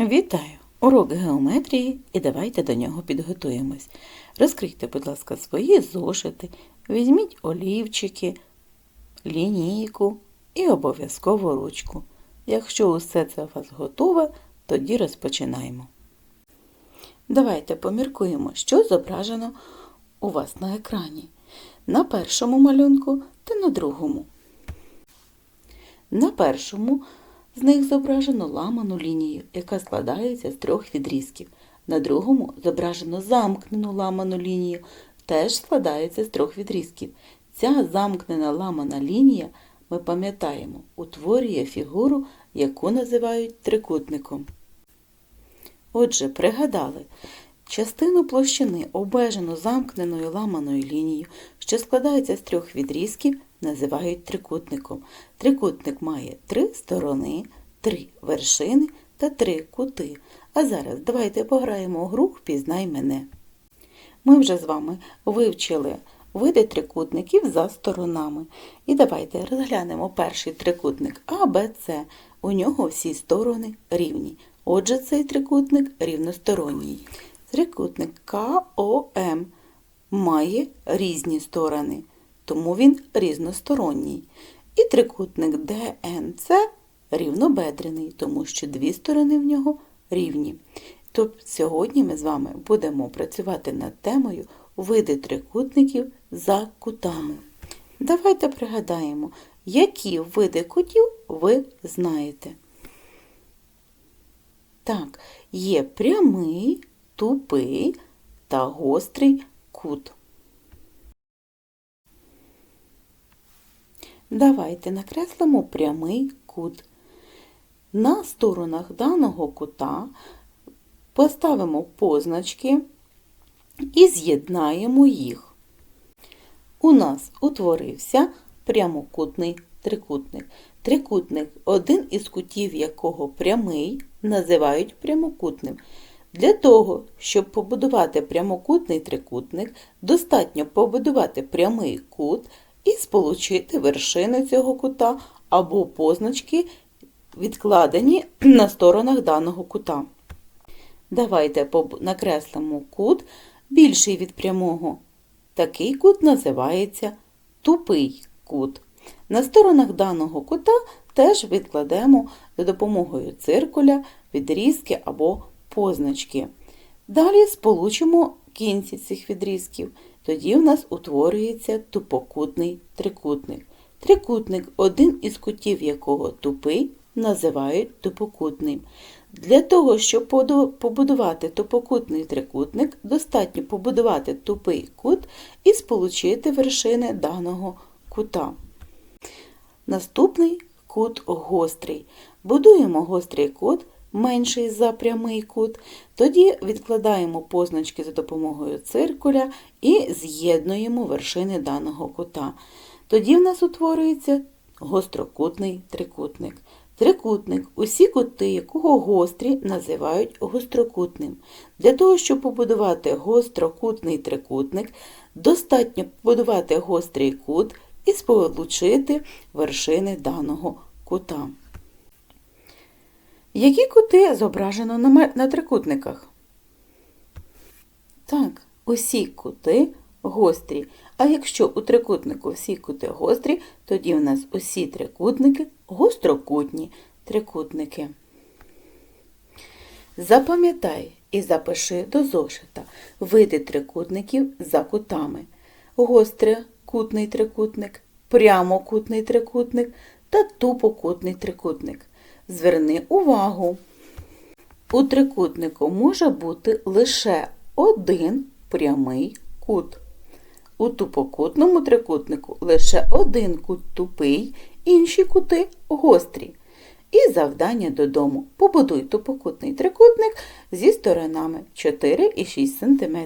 Вітаю! Урок геометрії і давайте до нього підготуємось. Розкрийте, будь ласка, свої зошити, візьміть олівчики, лінійку і обов'язково ручку. Якщо усе це у вас готове, тоді розпочинаємо. Давайте поміркуємо, що зображено у вас на екрані. На першому малюнку та на другому. На першому з них зображено ламану лінію, яка складається з трьох відрізків. На другому зображено замкнену ламану лінію, теж складається з трьох відрізків. Ця замкнена ламана лінія, ми пам'ятаємо, утворює фігуру, яку називають трикутником. Отже, пригадали, частину площини, обмежену замкненою ламаною лінією, що складається з трьох відрізків, називають трикутником. Трикутник має три сторони, три вершини та три кути. А зараз давайте пограємо у гру «Впізнай мене». Ми вже з вами вивчили види трикутників за сторонами. І давайте розглянемо перший трикутник А. У нього всі сторони рівні. Отже, цей трикутник рівносторонній. Трикутник КОМ має різні сторони, тому він різносторонній. І трикутник ДНЦ рівнобедрений, тому що дві сторони в нього рівні. Тобто сьогодні ми з вами будемо працювати над темою види трикутників за кутами. Давайте пригадаємо, які види кутів ви знаєте. Так, є прямий, тупий та гострий кут. Давайте накреслимо прямий кут. На сторонах даного кута поставимо позначки і з'єднаємо їх. У нас утворився прямокутний трикутник. Трикутник, один із кутів якого прямий, називають прямокутним. Для того, щоб побудувати прямокутний трикутник, достатньо побудувати прямий кут і сполучити вершини цього кута або позначки, відкладені на сторонах даного кута. Давайте накреслимо кут більший від прямого. Такий кут називається тупий кут. На сторонах даного кута теж відкладемо за допомогою циркуля, відрізки або позначки. Далі сполучимо кінці цих відрізків. Тоді в нас утворюється тупокутний трикутник. Трикутник, один із кутів якого тупий, називають тупокутним. Для того, щоб побудувати тупокутний трикутник, достатньо побудувати тупий кут і сполучити вершини даного кута. Наступний кут гострий. Будуємо гострий кут, менший за прямий кут, тоді відкладаємо позначки за допомогою циркуля і з'єднуємо вершини даного кута. Тоді в нас утворюється гострокутний трикутник. Трикутник, усі кути якого гострі називають гострокутним. Для того, щоб побудувати гострокутний трикутник, достатньо побудувати гострий кут і сполучити вершини даного кута. Які кути зображено на трикутниках? Так, усі кути гострі. А якщо у трикутнику всі кути гострі, тоді в нас усі трикутники гострокутні трикутники. Запам'ятай і запиши до зошита види трикутників за кутами. Гострокутний трикутник, прямокутний трикутник та тупокутний трикутник. Зверни увагу, у трикутнику може бути лише один прямий кут. У тупокутному трикутнику лише один кут тупий, інші кути гострі. І завдання додому. Побудуй тупокутний трикутник зі сторонами 4 і 6 см.